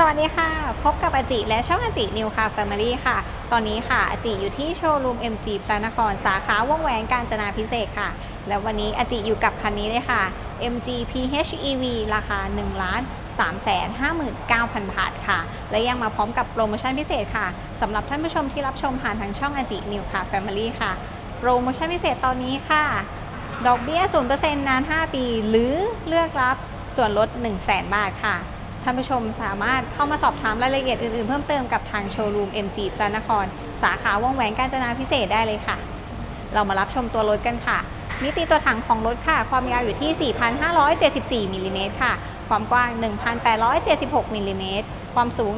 สวัสดีค่ะ พบกับอาจิและช่องอาจินิวคาแฟมิลี่ค่ะ ตอนนี้ค่ะอาจิอยู่ที่โชว์รูม MG พระนครสาขาวงแหวนกาญจนาพิเศษค่ะ แล้ววันนี้อาจิอยู่กับคันนี้เลยค่ะ MG PHEV ราคา1ล้าน359,000 บาทค่ะ และยังมาพร้อมกับโปรโมชั่นพิเศษค่ะสำหรับท่านผู้ชมที่รับชมผ่านทางช่องอาจินิวคาแฟมิลี่ค่ะ โปรโมชั่นพิเศษตอนนี้ค่ะ ดอกเบี้ย0%นาน 5 ปี หรือเลือกรับส่วนลด1 0 0 0 0แบาทค่ะ ท่านผู้ชมสามารถเข้ามาสอบถามรายละเอียดอื่นๆ เพิ่มเติมกับทางโชว์รูม MG พระนคร สาขาวงแหวนกาญจนาพิเศษได้เลยค่ะ เรามารับชมตัวรถกันค่ะ มิติตัวถังของรถค่ะ ความยาวอยู่ที่ 4,574มิลลิเมตรค่ะ ความกว้าง 1,876มิลลิเมตรความสูง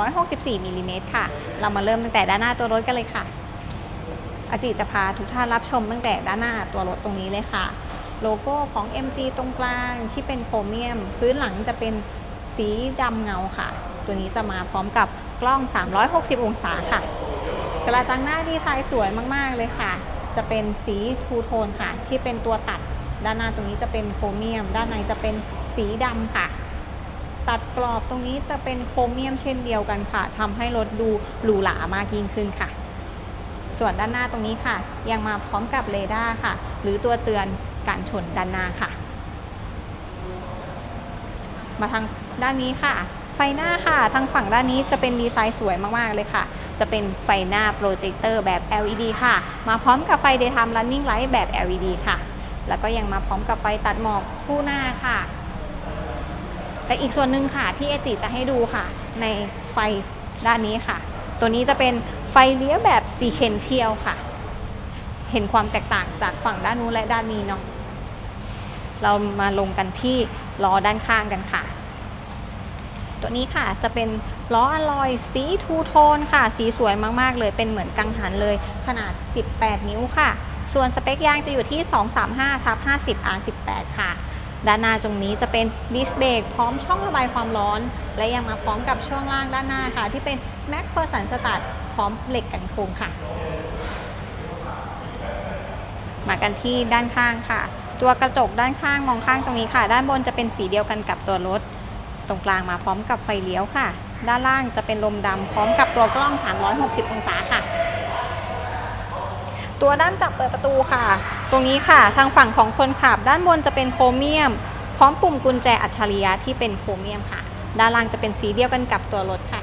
1,664มิลลิเมตรค่ะ เรามาเริ่มตั้งแต่ด้านหน้าตัวรถกันเลยค่ะ อาจิจะพาทุกท่านรับชมตั้งแต่ด้านหน้าตัวรถตรงนี้เลยค่ะ โลโก้ของ MG ตรงกลางที่เป็นโครเมียม พื้นหลังจะเป็น สีดำเงาค่ะ ตัวนี้จะมาพร้อมกับกล้อง 360 องศาค่ะ กระจังหน้าดีไซน์สวยมาก ๆ เลยค่ะ จะเป็นสีทูโทนค่ะ ที่เป็นตัวตัดด้านหน้าตรงนี้จะเป็นโครเมียม ด้านในจะเป็นสีดำค่ะ ตัดกรอบตรงนี้จะเป็นโครเมียมเช่นเดียวกันค่ะทำให้รถดูหรูหรามากยิ่งขึ้นค่ะ ส่วนด้านหน้าตรงนี้ค่ะ ยังมาพร้อมกับเรดาร์ค่ะ หรือตัวเตือนการชนด้านหน้าค่ะ มาทางด้านนี้ค่ะ ไฟหน้าค่ะ ทางฝั่งด้านนี้จะเป็นดีไซน์สวยมาก ๆ เลยค่ะ จะเป็นไฟหน้าโปรเจคเตอร์แบบ LED ค่ะ มาพร้อมกับไฟ Daytime Running Light แบบ LED ค่ะ แล้วก็ยังมาพร้อมกับไฟตัดหมอกคู่หน้าค่ะแต่อีกส่วนหนึ่งค่ะที่เอจิจะให้ดูค่ะ ในไฟด้านนี้ค่ะ ตัวนี้จะเป็นไฟเลี้ยวแบบซีเคนเทียลค่ะ เห็นความแตกต่างจากฝั่งด้านนู้นและด้านนี้เนาะเรามาลงกันที่ ล้อด้านข้างกันค่ะ ตัวนี้ค่ะจะเป็นล้ออลอยสีทูโทนค่ะ สีสวยมากๆเลยเป็นเหมือนกังหันเลยขนาด 18 นิ้วค่ะ ส่วนสเปคยางจะอยู่ที่ 235ทับ50 R18 ค่ะด้านหน้าตรงนี้จะเป็นดิสเบรกพร้อมช่องระบายความร้อน และยังมาพร้อมกับช่วงล่างด้านหน้าค่ะ ที่เป็น m a c p h e r s o n Start พร้อมเหล็กกันโค้งค่ะ มากันที่ด้านข้างค่ะ ตัวกระจกด้านข้างมองข้างตรงนี้ค่ะ ด้านบนจะเป็นสีเดียวกันกับตัวรถ ตรงกลางมาพร้อมกับไฟเลี้ยวค่ะ ด้านล่างจะเป็นลมดำพร้อมกับตัวกล้อง 360 องศาค่ะ ตัวด้านจับเปิดประตูค่ะ ตรงนี้ค่ะ ทางฝั่งของคนขับ ด้านบนจะเป็นโครเมียม พร้อมปุ่มกุญแจอัจฉริยะที่เป็นโครเมียมค่ะ ด้านล่างจะเป็นสีเดียวกันกับตัวรถค่ะ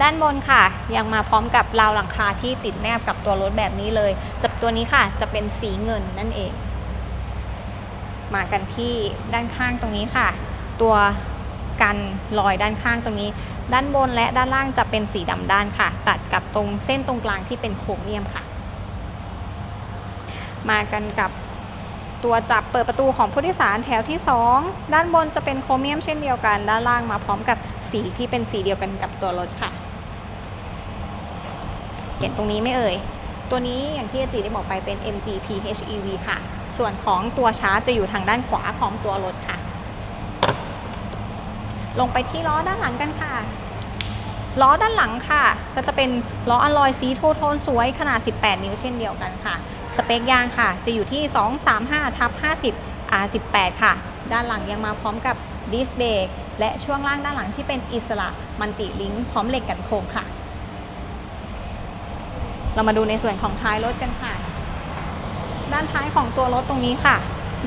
ด้านบนค่ะ ยังมาพร้อมกับราวหลังคาที่ติดแนบกับตัวรถแบบนี้เลยจับตัวนี้ค่ะ จะเป็นสีเงินนั่นเอง มากันที่ด้านข้างตรงนี้ค่ะ ตัวกันรอยด้านข้างตรงนี้ ด้านบนและด้านล่างจะเป็นสีดำด้านค่ะ ตัดกับตรงเส้นตรงกลางที่เป็นโครเมียมค่ะ มากันกับตัวจับเปิดประตูของผู้โดยสารแถวที่ 2 ด้านบนจะเป็นโครเมียมเช่นเดียวกัน ด้านล่างมาพร้อมกับสีที่เป็นสีเดียวกันกับตัวรถค่ะ เห็นตรงนี้ไม่เอ่ย ตัวนี้อย่างที่อาจีได้บอกไปเป็น MG PHEV ค่ะ ส่วนของตัวชาร์จจะอยู่ทางด้านขวาของตัวรถค่ะ ลงไปที่ล้อด้านหลังกันค่ะ ล้อด้านหลังค่ะ ก็จะเป็นล้ออลลอยสีทูโทนสวยขนาด 18 นิ้วเช่นเดียวกันค่ะ สเปคยางค่ะ จะอยู่ที่ 235ทับ50 R18 ค่ะ ด้านหลังยังมาพร้อมกับดิสเบรกและช่วงล่างด้านหลังที่เป็นอิสระมันติลิงพร้อมเหล็กกันโค้งค่ะ เรามาดูในส่วนของท้ายรถกันค่ะ ด้านท้ายของตัวรถตรงนี้ค่ะ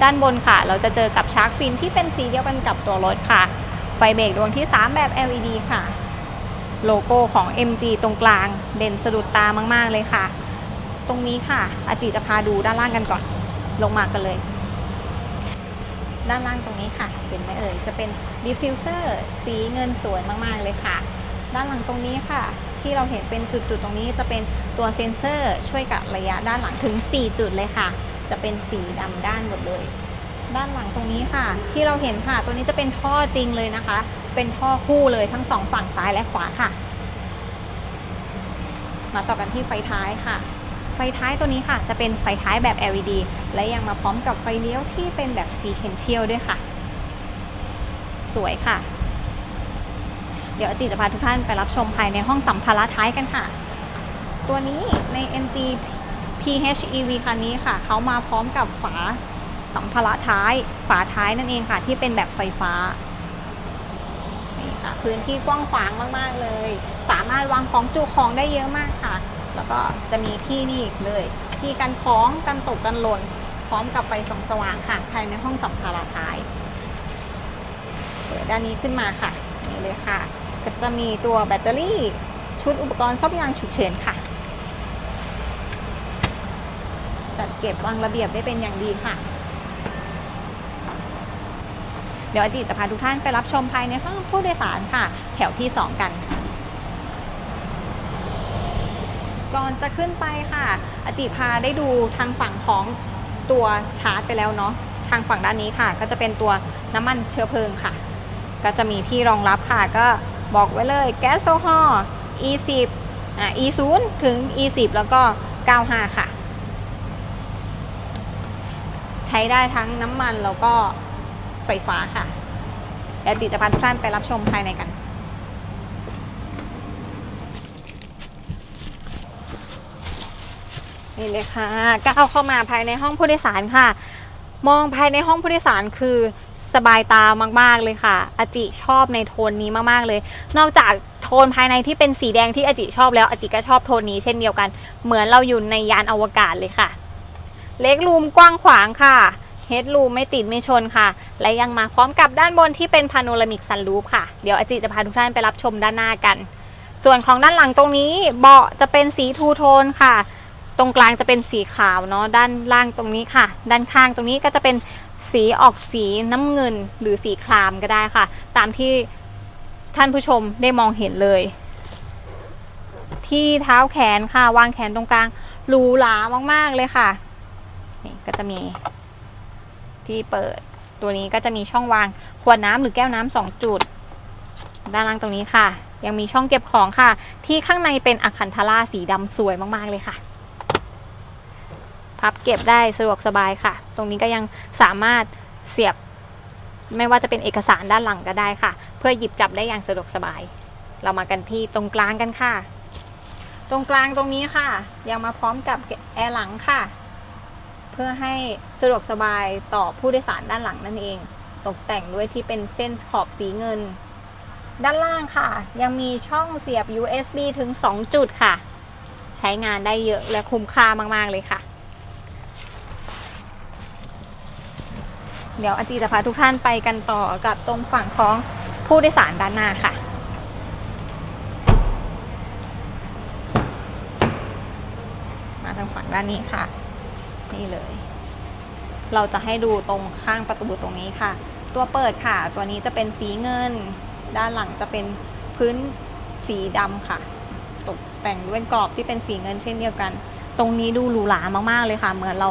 ด้านบนค่ะ เราจะเจอกับชาร์กฟินที่เป็นสีเดียวกันกับตัวรถค่ะ ไฟเบรกดวงที่ 3 แบบ LED ค่ะ โลโก้ของ MG ตรงกลาง เด่นสะดุดตามาก ๆ เลยค่ะ ตรงนี้ค่ะ อาจิจะพาดูด้านล่างกันก่อน ลงมากันเลย ด้านล่างตรงนี้ค่ะ เห็นไหมเอ่ย จะเป็นดิฟฟิวเซอร์สีเงินสวยมาก ๆ เลยค่ะ ด้านหลังตรงนี้ค่ะ ที่เราเห็นเป็นจุดๆตรงนี้จะเป็นตัวเซ็นเซอร์ช่วยกับระยะด้านหลังถึง 4 จุดเลยค่ะ จะเป็นสีดำด้านหมดเลย ด้านหลังตรงนี้ค่ะ ที่เราเห็นค่ะ ตัวนี้จะเป็นท่อจริงเลยนะคะ เป็นท่อคู่เลยทั้งสองฝั่งซ้ายและขวาค่ะ มาต่อกันที่ไฟท้ายค่ะ ไฟท้ายตัวนี้ค่ะ จะเป็นไฟท้ายแบบ LED และยังมาพร้อมกับไฟเลี้ยวที่เป็นแบบ sequential ด้วยค่ะ สวยค่ะ ดี๋ยวอาจิจะพาทุกท่านไปรับชมภายในห้องสัมภาระท้ายกันค่ะ ตัวนี้ใน MG PHEV คันนี้ค่ะ เขามาพร้อมกับฝาสัมภาระท้าย ฝาท้ายนั่นเองค่ะ ที่เป็นแบบไฟฟ้านี่ค่ะ พื้นที่กว้างขวางมาก ๆ เลย สามารถวางของจุของได้เยอะมากค่ะ แล้วก็จะมีที่นี่อีกเลย ที่กันของกันตกกันหล่น พร้อมกับไฟส่องสว่างค่ะ ภายในห้องสัมภาระท้ายเปิดด้านนี้ขึ้นมาค่ะ นี่เลยค่ะ ก็จะมีตัวแบตเตอรี่ชุดอุปกรณ์ซ่อมยางฉุกเฉินค่ะ จัดเก็บวางระเบียบได้เป็นอย่างดีค่ะ เดี๋ยวอาจิจะพาทุกท่านไปรับชมภายในห้องผู้โดยสารค่ะ แถวที่ 2 กันก่อนจะขึ้นไปค่ะ อาจิพาได้ดูทางฝั่งของตัวชาร์จไปแล้วเนาะ ทางฝั่งด้านนี้ค่ะ ก็จะเป็นตัวน้ำมันเชื้อเพลิงค่ะ ก็จะมีที่รองรับค่ะ ก็ บอกไว้เลยแก๊สโซฮอล์ E10 อ่า E0 ถึง E10 แล้วก็ 95 ค่ะ ใช้ได้ทั้งน้ำมันแล้วก็ไฟฟ้าค่ะเดี๋ยวจิจะพาทุกท่านไปรับชมภายในกัน นี่เลยค่ะก้าวเข้ามาภายในห้องผู้โดยสารค่ะ มองภายในห้องผู้โดยสารคือ สบายตามากๆเลยค่ะ อาจิชอบในโทนนี้มากๆเลย นอกจากโทนภายในที่เป็นสีแดงที่อาจิชอบแล้วอาจิก็ชอบโทนนี้เช่นเดียวกัน เหมือนเราอยู่ในยานอวกาศเลยค่ะ เล็กรูมกว้างขวางค่ะเฮดรูมไม่ติดไม่ชนค่ะ และยังมาพร้อมกับด้านบนที่เป็นพาโนรามิกซันรูฟค่ะ เดี๋ยวอาจิจะพาทุกท่านไปรับชมด้านหน้ากัน ส่วนของด้านหลังตรงนี้เบาะจะเป็นสีทูโทนค่ะ ตรงกลางจะเป็นสีขาวเนาะด้านล่างตรงนี้ค่ะ ด้านข้างตรงนี้ก็จะเป็น สีออกสีน้ำเงินหรือสีครามก็ได้ค่ะ ตามที่ท่านผู้ชมได้มองเห็นเลย ที่เท้าแขนค่ะ วางแขนตรงกลางหรูหรามากๆเลยค่ะ นี่ก็จะมีที่เปิดตัวนี้ก็จะมีช่องวางขวดน้ำหรือแก้วน้ำสองจุด ด้านล่างตรงนี้ค่ะ ยังมีช่องเก็บของค่ะ ที่ข้างในเป็นอะคันทาร่าสีดำสวยมากๆเลยค่ะ พับเก็บได้สะดวกสบายค่ะ ตรงนี้ก็ยังสามารถเสียบ ไม่ว่าจะเป็นเอกสารด้านหลังก็ได้ค่ะ เพื่อหยิบจับได้อย่างสะดวกสบาย เรามากันที่ตรงกลางกันค่ะ ตรงกลางตรงนี้ค่ะ ยังมาพร้อมกับแอร์หลังค่ะ เพื่อให้สะดวกสบายต่อผู้โดยสารด้านหลังนั่นเอง ตกแต่งด้วยที่เป็นเส้นขอบสีเงิน ด้านล่างค่ะ ยังมีช่องเสียบ USB ถึง 2 จุดค่ะ ใช้งานได้เยอะและคุ้มค่ามาก ๆ เลยค่ะ เดี๋ยวอาจีจะพาทุกท่านไปกันต่อกับตรงฝั่งของผู้โดยสารด้านหน้าค่ะมาทางฝั่งด้านนี้ค่ะ นี่เลย เราจะให้ดูตรงข้างประตูตรงนี้ค่ะ ตัวเปิดค่ะ ตัวนี้จะเป็นสีเงิน ด้านหลังจะเป็นพื้นสีดำค่ะ ตกแต่งด้วยกรอบที่เป็นสีเงินเช่นเดียวกัน ตรงนี้ดูหรูหรามากๆเลยค่ะ เหมือนเรา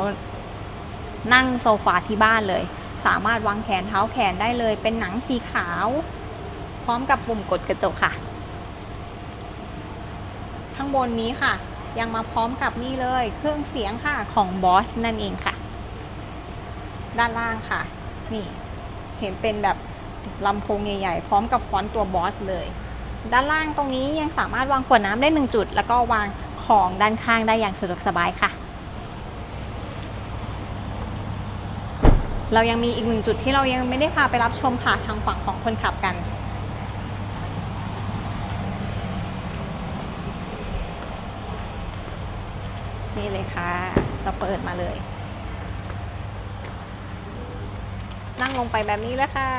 นั่งโซฟาที่บ้านเลย สามารถวางแขนเท้าแขนได้เลย เป็นหนังสีขาว พร้อมกับปุ่มกดกระจกค่ะ ข้างบนนี้ค่ะ ยังมาพร้อมกับนี่เลยเครื่องเสียงค่ะของบอสนั่นเองค่ะ ด้านล่างค่ะ นี่เห็นเป็นแบบลำโพงใหญ่ๆ พร้อมกับฟอนต์ตัวบอสเลย ด้านล่างตรงนี้ยังสามารถวางขวดน้ำได้หนึ่งจุด แล้วก็วางของด้านข้างได้อย่างสะดวกสบายค่ะ เรายังมีอีกหนึ่งจุดที่เรายังไม่ได้พาไปรับชมค่ะทางฝั่งของคนขับกัน นี่เลยค่ะ เราเปิดมาเลย นั่งลงไปแบบนี้เลยค่ะ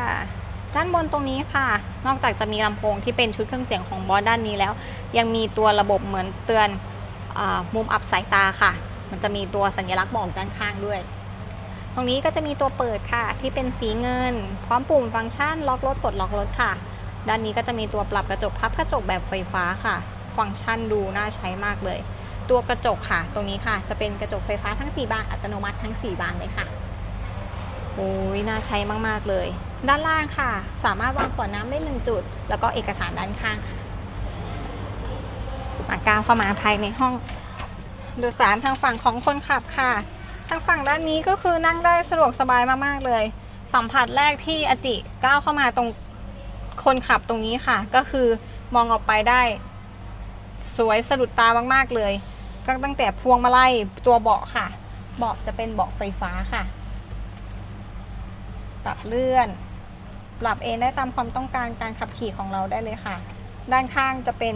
ด้านบนตรงนี้ค่ะ นอกจากจะมีลำโพงที่เป็นชุดเครื่องเสียงของบอสด้านนี้แล้ว ยังมีตัวระบบเหมือนเตือนอมุมอับสายตาค่ะ มันจะมีตัวสัญลักษณ์บอกด้านข้างด้วย ตรงนี้ก็จะมีตัวเปิดค่ะ ที่เป็นสีเงิน พร้อมปุ่มฟังก์ชันล็อกรถกดล็อกรถค่ะ ด้านนี้ก็จะมีตัวปรับกระจกพับกระจกแบบไฟฟ้าค่ะ ฟังก์ชันดูน่าใช้มากเลย ตัวกระจกค่ะ ตรงนี้ค่ะ จะเป็นกระจกไฟฟ้าทั้ง 4 บานอัตโนมัติทั้ง 4 บานเลยค่ะโอ้ยน่าใช้มากๆเลย ด้านล่างค่ะ สามารถวางขวดน้ำได้หนึ่งจุด แล้วก็เอกสารด้านข้างค่ะมาก้าวเข้ามาภายในห้องโดยสารทางฝั่งของคนขับค่ะ ทางฝั่งด้านนี้ก็คือนั่งได้สะดวกสบายมากๆเลย สัมผัสแรกที่อจิก้าวเข้ามาตรงคนขับตรงนี้ค่ะ ก็คือมองออกไปได้ สวยสะดุดตามากๆเลย ก็ตั้งแต่พวงมาลัยตัวเบาะค่ะ เบาะจะเป็นเบาะไฟฟ้าค่ะ ปรับเลื่อน ปรับเองได้ตามความต้องการการขับขี่ของเราได้เลยค่ะ ด้านข้างจะเป็น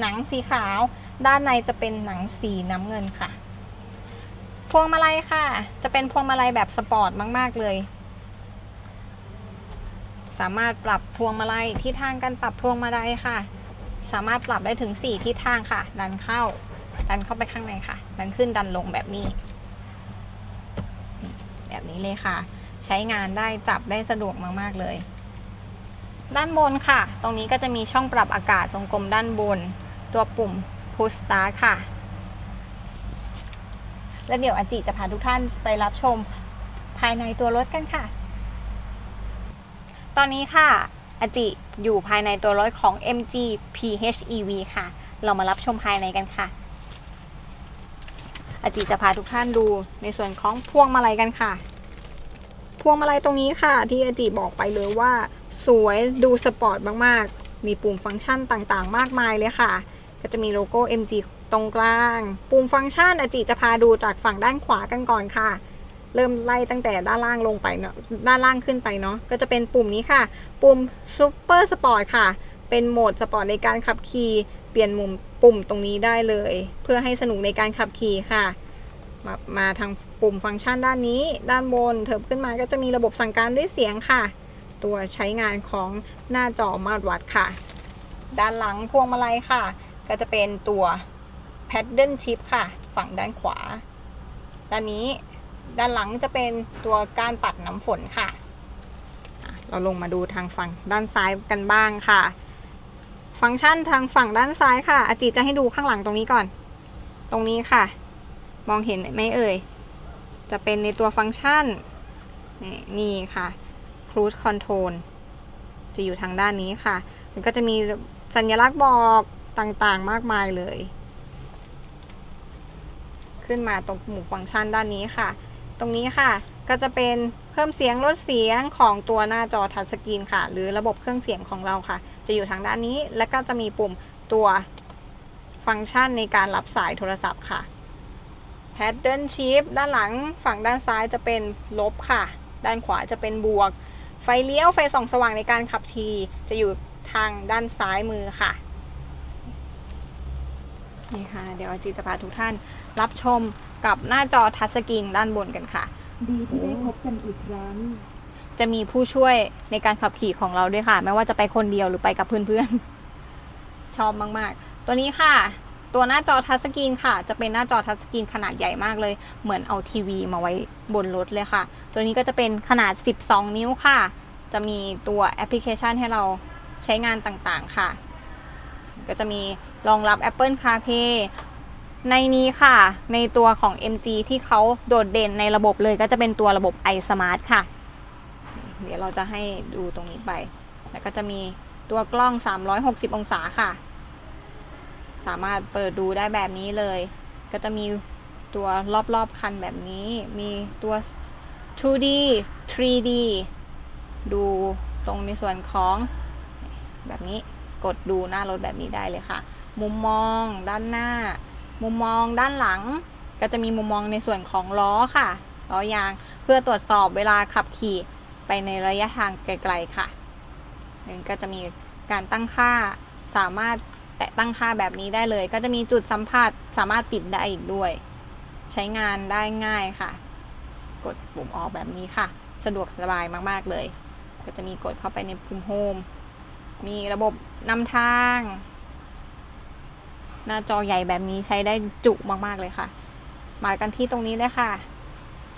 หนังสีขาว ด้านในจะเป็นหนังสีน้ำเงินค่ะ พวงมาลัยค่ะ จะเป็นพวงมาลัยแบบสปอร์ตมาก ๆ เลย สามารถปรับพวงมาลัยที่ทางการปรับพวงมาลัยค่ะ สามารถปรับได้ถึง 4 ทิศทางค่ะ ดันเข้า ดันเข้าไปข้างในค่ะ ดันขึ้นดันลงแบบนี้ แบบนี้เลยค่ะ ใช้งานได้จับได้สะดวกมาก ๆ เลย ด้านบนค่ะ ตรงนี้ก็จะมีช่องปรับอากาศทรงกลมด้านบน ตัวปุ่ม push start ค่ะ และเดี๋ยวอาจิจะพาทุกท่านไปรับชมภายในตัวรถกันค่ะ ตอนนี้ค่ะอาจิอยู่ภายในตัวรถของ MG PHEV ค่ะ เรามารับชมภายในกันค่ะ อาจิจะพาทุกท่านดูในส่วนของพวงมาลัยกันค่ะ พวงมาลัยตรงนี้ค่ะ ที่อาจิบอกไปเลยว่า สวยดูสปอร์ตมากๆ มีปุ่มฟังก์ชันต่างๆ มากมายเลยค่ะ ก็จะมีโลโก้ MG ตรงกลาง ปุ่มฟังก์ชันอาจิจะพาดูจากฝั่งด้านขวากันก่อนค่ะ เริ่มไล่ตั้งแต่ด้านล่างลงไปเนาะด้านล่างขึ้นไปเนาะก็จะเป็นปุ่มนี้ค่ะ ปุ่ม Super Sport ค่ะ เป็นโหมดสปอร์ตในการขับขี่เปลี่ยนมุมปุ่มตรงนี้ได้เลย เพื่อให้สนุกในการขับขี่ค่ะ มามาทางปุ่มฟังก์ชันด้านนี้ ด้านบนเถิบขึ้นมาก็จะมีระบบสั่งการด้วยเสียงค่ะ ตัวใช้งานของหน้าจอมาตรวัดค่ะ ด้านหลังพวงมาลัยค่ะ ก็จะเป็นตัว paddle shift ค่ะ ฝั่งด้านขวา ด้านนี้ด้านหลังจะเป็นตัวกานปัดน้ำฝนค่ะ เราลงมาดูทางฝั่งด้านซ้ายกันบ้างค่ะ ฟังก์ชันทางฝั่งด้านซ้ายค่ะ อาจิจะให้ดูข้างหลังตรงนี้ก่อน ตรงนี้ค่ะ มองเห็นไหมเอ่ย จะเป็นในตัวฟังก์ชัน นี่นี่ค่ะ cruise control จะอยู่ทางด้านนี้ค่ะ มันก็จะมีสัญลักษณ์บอกต่างๆ มากมายเลย ขึ้นมาตรงหมู่ฟังก์ชันด้านนี้ค่ะ ตรงนี้ค่ะก็จะเป็นเพิ่มเสียงลดเสียงของตัวหน้าจอทัชสกรีนค่ะ หรือระบบเครื่องเสียงของเราค่ะ จะอยู่ทางด้านนี้ แล้วก็จะมีปุ่มตัวฟังก์ชันในการรับสายโทรศัพท์ค่ะ Paddle Shift ด้านหลังฝั่งด้านซ้ายจะเป็นลบค่ะ ด้านขวาจะเป็นบวก ไฟเลี้ยวไฟส่องสว่างในการขับขี่จะอยู่ทางด้านซ้ายมือค่ะนี่ค่ะ เดี๋ยวอาจีจะพาทุกท่าน รับชมกับหน้าจอทัชสกรีนด้านบนกันค่ะ ดีที่ได้พบกันอีกครั้ง จะมีผู้ช่วยในการขับขี่ของเราด้วยค่ะ ไม่ว่าจะไปคนเดียวหรือไปกับเพื่อนๆ ชอบมากๆ ตัวนี้ค่ะ ตัวหน้าจอทัชสกรีนค่ะ จะเป็นหน้าจอทัชสกรีนขนาดใหญ่มากเลย เหมือนเอาทีวีมาไว้บนรถเลยค่ะ ตัวนี้ก็จะเป็นขนาด 12 นิ้วค่ะ จะมีตัวแอปพลิเคชันให้เราใช้งานต่างๆค่ะ ก็จะมีรองรับ Apple CarPlay ในนี้ค่ะ ในตัวของ MG ที่เขาโดดเด่นในระบบเลยก็จะเป็นตัวระบบ iSmart ค่ะ เดี๋ยวเราจะให้ดูตรงนี้ไป แล้วก็จะมีตัวกล้อง 360 องศาค่ะ สามารถเปิดดูได้แบบนี้เลย ก็จะมีตัวรอบๆคันแบบนี้ มีตัว 2D 3D ดูตรงในส่วนของแบบนี้ กดดูหน้ารถแบบนี้ได้เลยค่ะ มุมมองด้านหน้า มุมมองด้านหลัง ก็จะมีมุมมองในส่วนของล้อค่ะล้อยางเพื่อตรวจสอบเวลาขับขี่ไปในระยะทางไกลๆค่ะนี่ก็จะมีการตั้งค่าสามารถแตะตั้งค่าแบบนี้ได้เลย ก็จะมีจุดสัมผัสสามารถปิดได้อีกด้วย ใช้งานได้ง่ายค่ะ กดปุ่มออกแบบนี้ค่ะ สะดวกสบายมากๆเลย ก็จะมีกดเข้าไปในปุ่มโฮมมีระบบนำทาง หน้าจอใหญ่แบบนี้ใช้ได้จุมากๆเลยค่ะ มากันที่ตรงนี้เลยค่ะ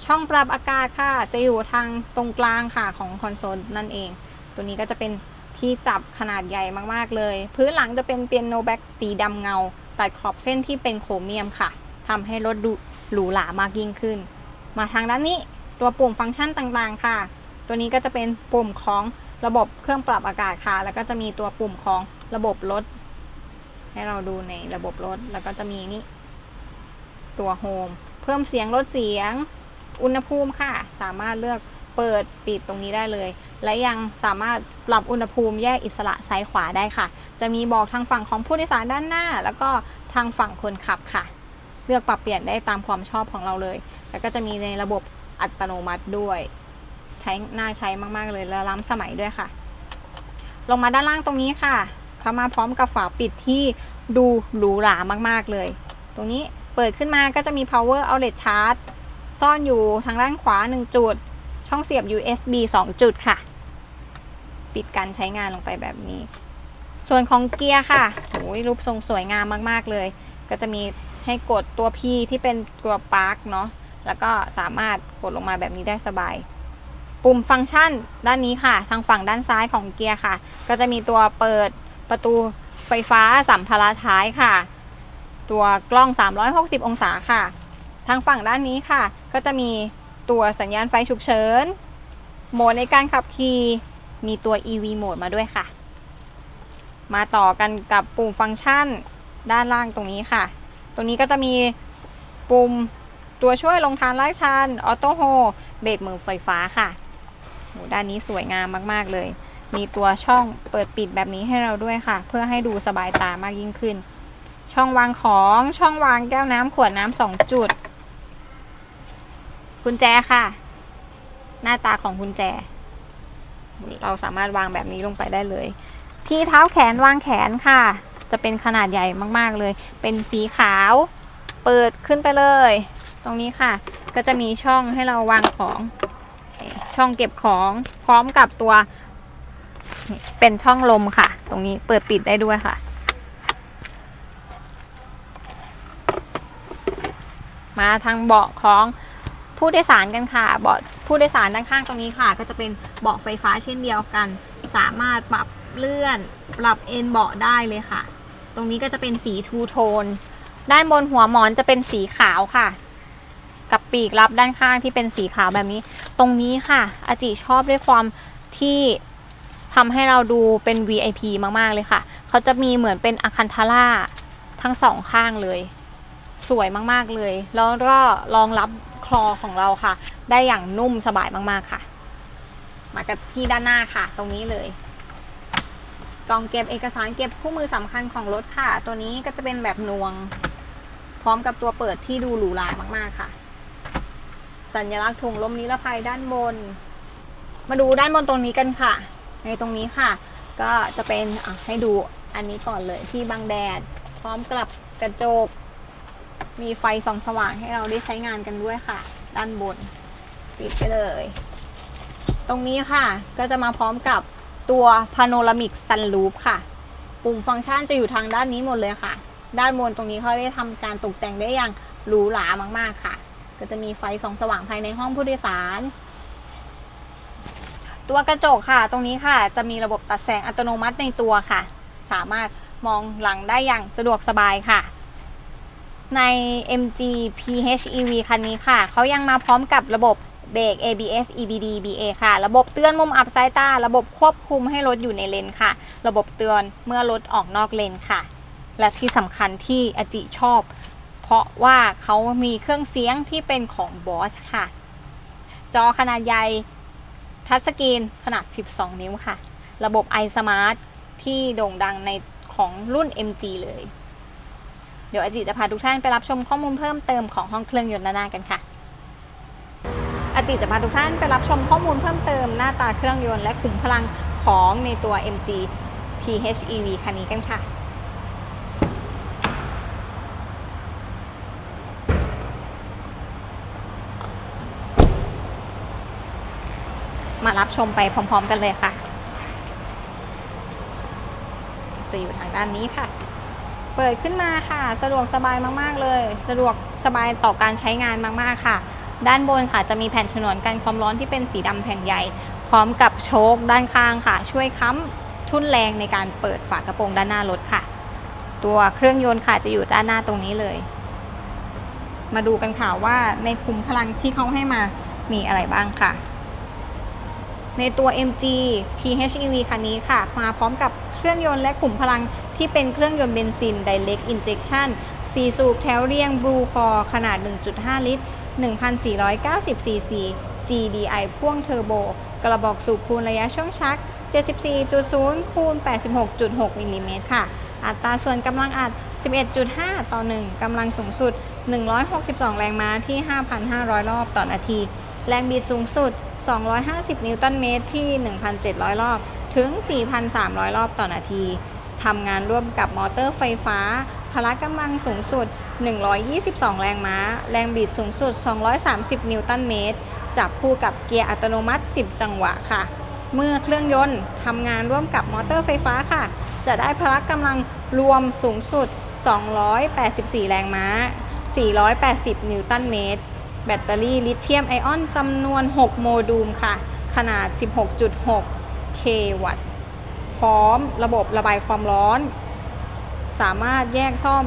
ช่องปรับอากาศค่ะ จะอยู่ทางตรงกลางค่ะของคอนโซลนั่นเอง ตัวนี้ก็จะเป็นที่จับขนาดใหญ่มากๆเลย พื้นหลังจะเป็นเปียโนแบ็กสีดำเงา ตัดขอบเส้นที่เป็นโครเมียมค่ะทำให้รถดูหรูหรามากยิ่งขึ้น มาทางด้านนี้ตัวปุ่มฟังก์ชันต่างๆค่ะ ตัวนี้ก็จะเป็นปุ่มของระบบเครื่องปรับอากาศค่ะ แล้วก็จะมีตัวปุ่มของระบบรถ ให้เราดูในระบบรถ แล้วก็จะมีนี่ตัวโฮมเพิ่มเสียงลดเสียง อุณหภูมิค่ะ สามารถเลือกเปิดปิดตรงนี้ได้เลย และยังสามารถปรับอุณหภูมิแยกอิสระซ้ายขวาได้ค่ะ จะมีบอกทางฝั่งของผู้โดยสารด้านหน้า แล้วก็ทางฝั่งคนขับค่ะ เลือกปรับเปลี่ยนได้ตามความชอบของเราเลย แล้วก็จะมีในระบบอัตโนมัติด้วย ใช้น่าใช้มาก ๆ เลยและล้ำสมัยด้วยค่ะ ลงมาด้านล่างตรงนี้ค่ะ เขามาพร้อมกับฝาปิดที่ดูหรูหรามากๆเลย ตรงนี้เปิดขึ้นมาก็จะมี power outlet charge ซ่อนอยู่ทางด้านขวา 1 จุด ช่องเสียบ USB 2 จุดค่ะ ปิดการใช้งานลงไปแบบนี้ ส่วนของเกียร์ค่ะโอ้ยรูปทรงสวยงามมากๆเลย ก็จะมีให้กดตัว P ที่เป็นตัวปาร์คเนาะ แล้วก็สามารถกดลงมาแบบนี้ได้สบาย ปุ่มฟังก์ชันด้านนี้ค่ะ ทางฝั่งด้านซ้ายของเกียร์ค่ะ ก็จะมีตัวเปิด ประตูไฟฟ้าสัมภาระท้ายค่ะ ตัวกล้อง 360 องศาค่ะ ทางฝั่งด้านนี้ค่ะ ก็จะมีตัวสัญญาณไฟฉุกเฉิน โหมดในการขับขี่มีตัว EV โหมดมาด้วยค่ะ มาต่อกันกับปุ่มฟังก์ชันด้านล่างตรงนี้ค่ะ ตรงนี้ก็จะมีปุ่มตัวช่วยลงทางลาดชัน ออโต้โฮ เบรกมือไฟฟ้าค่ะโหด้านนี้สวยงามมาก ๆ เลย มีตัวช่องเปิดปิดแบบนี้ให้เราด้วยค่ะ เพื่อให้ดูสบายตามากยิ่งขึ้น ช่องวางของช่องวางแก้วน้ำขวดน้ำสองจุดกุญแจค่ะ หน้าตาของกุญแจ เราสามารถวางแบบนี้ลงไปได้เลย ที่เท้าแขนวางแขนค่ะ จะเป็นขนาดใหญ่มากๆเลย เป็นสีขาว เปิดขึ้นไปเลย ตรงนี้ค่ะ ก็จะมีช่องให้เราวางของ ช่องเก็บของพร้อมกับตัว เป็นช่องลมค่ะ ตรงนี้เปิดปิดได้ด้วยค่ะ มาทางเบาะของผู้โดยสารกันค่ะ เบาะผู้โดยสารด้านข้างตรงนี้ค่ะ ก็จะเป็นเบาะไฟฟ้าเช่นเดียวกัน สามารถปรับเลื่อน ปรับเอนเบาะได้เลยค่ะ ตรงนี้ก็จะเป็นสีทูโทน ด้านบนหัวหมอนจะเป็นสีขาวค่ะ กับปีกรับด้านข้างที่เป็นสีขาวแบบนี้ ตรงนี้ค่ะ อาจิชอบด้วยความที่ ทำให้เราดูเป็น VIP มากๆเลยค่ะ เขาจะมีเหมือนเป็นอะคันทาร่าทั้งสองข้างเลย สวยมากๆเลย แล้วก็รองรับคลอของเราค่ะ ได้อย่างนุ่มสบายมากๆค่ะ มากันที่ด้านหน้าค่ะ ตรงนี้เลย กล่องเก็บเอกสารเก็บคู่มือสำคัญของรถค่ะ ตัวนี้ก็จะเป็นแบบนวง พร้อมกับตัวเปิดที่ดูหรูหรามากๆค่ะ สัญลักษณ์ถุงลมนิรภัยด้านบน มาดูด้านบนตรงนี้กันค่ะ ในตรงนี้ค่ะ ก็จะเป็นให้ดูอันนี้ก่อนเลยที่บังแดด พร้อมกับกระจก มีไฟส่องสว่างให้เราได้ใช้งานกันด้วยค่ะ ด้านบนปิดไปเลย ตรงนี้ค่ะก็จะมาพร้อมกับตัว Panoramic Sunroof ค่ะ ปุ่มฟังก์ชันจะอยู่ทางด้านนี้หมดเลยค่ะ ด้านบนตรงนี้เขาได้ทำการตกแต่งได้อย่างหรูหรามากๆค่ะ ก็จะมีไฟส่องสว่างภายในห้องผู้โดยสาร ตัวกระจกค่ะ ตรงนี้ค่ะ จะมีระบบตัดแสงอัตโนมัติในตัวค่ะ สามารถมองหลังได้อย่างสะดวกสบายค่ะ ใน MG PHEV คันนี้ค่ะ เขายังมาพร้อมกับระบบเบรก ABS EBD BA ค่ะ ระบบเตือนมุมอับสายตา ระบบควบคุมให้รถอยู่ในเลนค่ะ ระบบเตือนเมื่อรถออกนอกเลนค่ะ และที่สำคัญที่อจิชอบ เพราะว่าเขามีเครื่องเสียงที่เป็นของ Boss ค่ะ จอขนาดใหญ่ ทัชสกรีนขนาด 12 นิ้วค่ะ ระบบ iSmart ที่โด่งดังในของรุ่น MG เลย เดี๋ยวอาจิจะพาทุกท่านไปรับชมข้อมูลเพิ่มเติมของห้องเครื่องยนต์ด้านหน้ากันค่ะ อาจิจะพาทุกท่านไปรับชมข้อมูลเพิ่มเติมหน้าตาเครื่องยนต์และขุมพลังของในตัว MG PHEV คันนี้กันค่ะ มารับชมไปพร้อม ๆ กันเลยค่ะ จะอยู่ทางด้านนี้ค่ะ เปิดขึ้นมาค่ะ สะดวกสบายมากๆเลย สะดวกสบายต่อการใช้งานมากๆค่ะ ด้านบนค่ะจะมีแผ่นฉนวนกันความร้อนที่เป็นสีดำแผ่นใหญ่ พร้อมกับโชคด้านข้างค่ะ ช่วยค้ำทุ่นแรงในการเปิดฝากระโปรงด้านหน้ารถค่ะ ตัวเครื่องยนต์ค่ะจะอยู่ด้านหน้าตรงนี้เลย มาดูกันค่ะว่าในคุมพลังที่เขาให้มามีอะไรบ้างค่ะ ในตัว MG PHEV คันนี้ค่ะ มาพร้อมกับเครื่องยนต์และขุมพลังที่เป็นเครื่องยนต์เบนซิน Direct Injection 4 สูบแถวเรียง Blue Core ขนาด 1.5 ลิตร 1,490 cc GDI พ่วงเทอร์โบ กระบอกสูบคูณระยะช่วงชัก 74.0คูณ86.6 มิลลิเมตรค่ะ อัตราส่วนกำลังอัด 11.5 ต่อ 1 กำลังสูงสุด 162 แรงม้าที่ 5,500 รอบต่อนาที แรงบิดสูงสุด 250 นิวตันเมตรที่ 1,700 รอบ ถึง 4,300 รอบต่อนาที ทำงานร่วมกับมอเตอร์ไฟฟ้า พละกำลังสูงสุด 122 แรงม้า แรงบิดสูงสุด 230 นิวตันเมตร จับคู่กับเกียร์อัตโนมัติ 10 จังหวะค่ะ เมื่อเครื่องยนต์ทำงานร่วมกับมอเตอร์ไฟฟ้าค่ะ จะได้พละกำลังรวมสูงสุด 284 แรงม้า 480 นิวตันเมตร แบตเตอรี่ลิเธียมไอออนจำนวน 6 โมดูลค่ะ ขนาด 16.6 k วัตต์ พร้อมระบบระบายความร้อน สามารถแยกซ่อม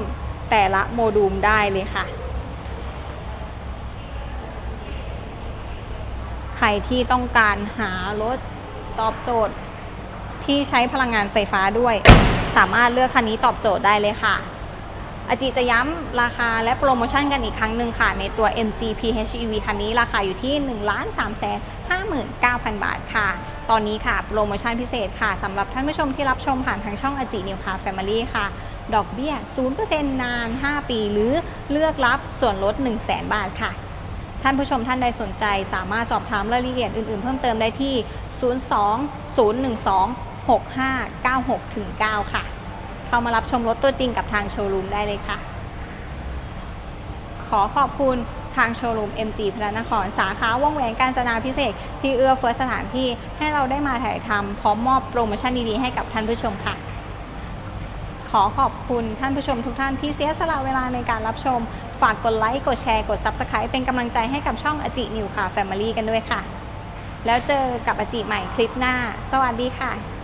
แต่ละโมดูลได้เลยค่ะ ใครที่ต้องการหารถตอบโจทย์ที่ใช้พลังงานไฟฟ้าด้วย สามารถเลือกคันนี้ตอบโจทย์ได้เลยค่ะ อาจิจะย้ำราคาและโปรโมชั่นกันอีกครั้งหนึ่งค่ะ ในตัว MG PHEV คันนี้ราคาอยู่ที่ 1 3 5 9 0 0 0 บาทค่ะ ตอนนี้ค่ะ โปรโมชั่นพิเศษค่ะสำหรับท่านผู้ชมที่รับชมผ่านทางช่องอาจินิวคาแฟมิลี่ค่ะ ดอกเบี้ย 0%นาน 5 ปี หรือเลือกรับส่วนลด 1 0 0 0 0แบาทค่ะท่านผู้ชมท่านใดสนใจสามารถสอบถามรายละเอียดอื่นๆ เพิ่มเติมได้ที่ 02 012 6596 9 ค่ะ เข้ามารับชมรถตัวจริงกับทางโชว์รูมได้เลยค่ะ ขอขอบคุณทางโชว์รูม MG พระนครสาขาว่องแหวนการจนาพิเศษ ที่เอื้อเฟื้อสถานที่ให้เราได้มาถ่ายทำพร้อมมอบโปรโมชั่นดีๆให้กับท่านผู้ชมค่ะ ขอขอบคุณท่านผู้ชมทุกท่านที่เสียสละเวลาในการรับชม ฝากกดไลค์ กดแชร์ กด Subscribe เป็นกำลังใจให้กับช่องอจินิวค่ะ Family กันด้วยค่ะ แล้วเจอกับอจิใหม่คลิปหน้า สวัสดีค่ะ